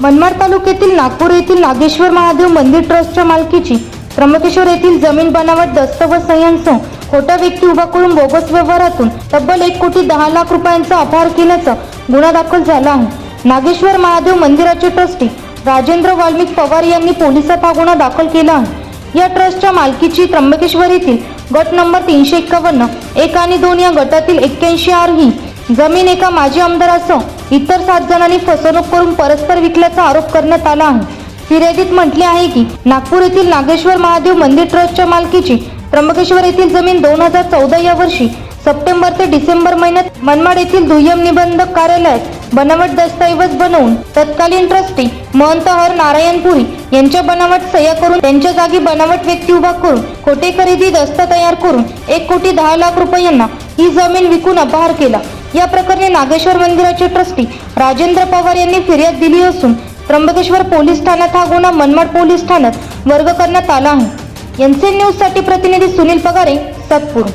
मनमाड तालुक्यातील नागपूर येथील नागेश्वर महादेव मंदिर ट्रस्टच्या मालकीची त्र्यंबकेश्वर येथील जमीन बनावट दस्त व सह्यांसह खोटा व्यक्ती उभा करून बोगस व्यवहारातून तब्बल एक कोटी दहा लाख रुपयांचा अपहार केल्याचा गुन्हा दाखल झाला आहे. नागेश्वर महादेव मंदिराचे ट्रस्टी राजेंद्र वाल्मिक पवार यांनी पोलिसात हा गुन्हा दाखल केला आहे. या ट्रस्टच्या मालकीची त्र्यंबकेश्वर येथील गट नंबर तीनशे एक्कावन्न एक आणि दोन या गटातील एक्क्याऐंशी आर ही जमीन एका माजी आमदारासह इतर सात जणांनी फसवणूक करून परस्पर विकल्याचा आरोप करण्यात आला आहे. फिर्यादीत म्हटले आहे की नागपूर येथील नागेश्वर महादेव मंदिर ट्रस्टच्या मालकीची त्र्यंबकेश्वर येथील जमीन दोन हजार चौदा या वर्षी सप्टेंबर ते डिसेंबर महिन्यात मनमाड येथील दुय्यम निबंधक कार्यालयात बनावट दस्तऐवज बनवून तत्कालीन ट्रस्टी महंत हर नारायणपुरी यांच्या बनावट सह्या करून त्यांच्या जागी बनावट व्यक्ती उभा करून खोटे खरेदी दस्त तयार करून एक कोटी दहा लाख रुपयांना ही जमीन विकून अपहार केला. या प्रकरणी नागेश्वर मंदिराचे ट्रस्टी राजेंद्र पवार यांनी फिर्याद दिली असून त्र्यंबकेश्वर पोलीस ठाण्यात हा गुन्हा मनमाड पोलीस ठाण्यात वर्ग करण्यात आला आहे. एनसीएन न्यूजसाठी प्रतिनिधी सुनील पगारे सातपूर